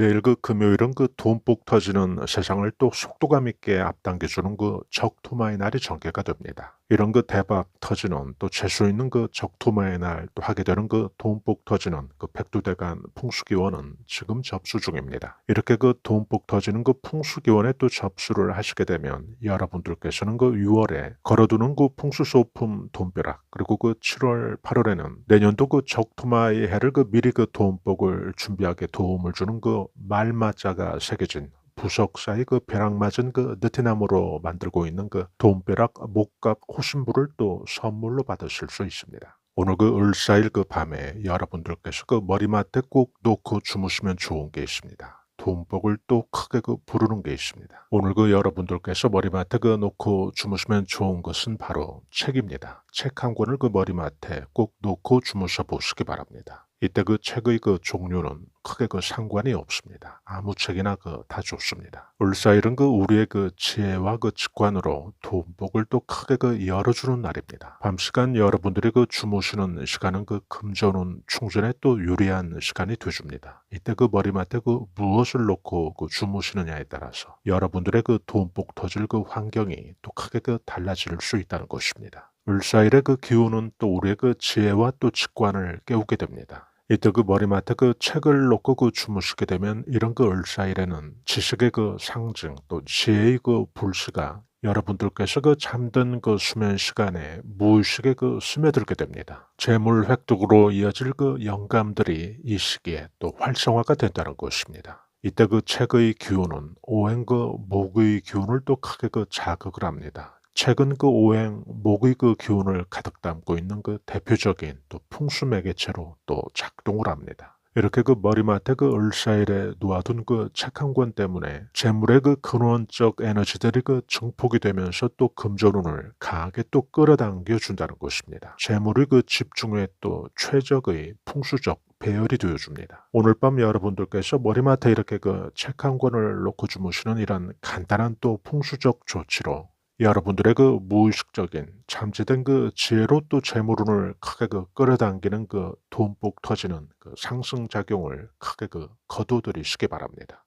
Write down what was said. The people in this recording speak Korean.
내일 그 금요일은 그 돈복 터지는 세상을 또 속도감 있게 앞당겨주는 그 적토마의 날이 전개가 됩니다. 이런 그 대박 터지는 또 재수 있는 그 적토마의 날 또 하게 되는 그 돈복 터지는 그 백두대간 풍수기원은 지금 접수 중입니다. 이렇게 그 돈복 터지는 그 풍수기원에 또 접수를 하시게 되면 여러분들께서는 그 6월에 걸어두는 그 풍수소품 돈벼락 그리고 그 7월 8월에는 내년도 그 적토마의 해를 그 미리 그 돈복을 준비하게 도움을 주는 그 말마자가 새겨진 부석 사이 그 벼락 맞은 그 느티나무로 만들고 있는 그 돈벼락 목각 호신부를 또 선물로 받으실 수 있습니다. 오늘 그 을사일 그 밤에 여러분들께서 그 머리맡에 꼭 놓고 주무시면 좋은 게 있습니다. 돈복을 또 크게 그 부르는 게 있습니다. 오늘 그 여러분들께서 머리맡에 그 놓고 주무시면 좋은 것은 바로 책입니다. 책 한 권을 그 머리맡에 꼭 놓고 주무셔 보시기 바랍니다. 이때 그 책의 그 종류는 크게 그 상관이 없습니다. 아무 책이나 그 다 좋습니다. 을사일은 그 우리의 그 지혜와 그 직관으로 돈복을 또 크게 그 열어주는 날입니다. 밤 시간 여러분들이 그 주무시는 시간은 그 금전운 충전에 또 유리한 시간이 되줍니다. 이때 그 머리맡에 그 무엇을 놓고 그 주무시느냐에 따라서 여러분들의 그 돈복 터질 그 환경이 또 크게 그 달라질 수 있다는 것입니다. 을사일의 그 기운은 또 우리의 그 지혜와 또 직관을 깨우게 됩니다. 이때 그 머리맡에 그 책을 놓고 그 주무시게 되면 이런 그 을사일에는 지식의 그 상징 또 지혜의 그 불씨가 여러분들께서 그 잠든 그 수면 시간에 무의식에 그 스며들게 됩니다. 재물 획득으로 이어질 그 영감들이 이 시기에 또 활성화가 된다는 것입니다. 이때 그 책의 기운은 오행 그 목의 기운을 또 크게 그 자극을 합니다. 책은 그 오행, 목의 그 기운을 가득 담고 있는 그 대표적인 또 풍수 매개체로 또 작동을 합니다. 이렇게 그 머리맡에 그 을사일에 놓아둔 그 책 한 권 때문에 재물의 그 근원적 에너지들이 그 증폭이 되면서 또 금전운을 강하게 또 끌어당겨 준다는 것입니다. 재물의 그 집중에 또 최적의 풍수적 배열이 되어줍니다. 오늘 밤 여러분들께서 머리맡에 이렇게 그 책 한 권을 놓고 주무시는 이런 간단한 또 풍수적 조치로 여러분들의 그 무의식적인 잠재된 그 지혜로 또 재물운을 크게 그 끌어당기는 그 돈복 터지는 그 상승작용을 크게 그 거둬들이시기 바랍니다.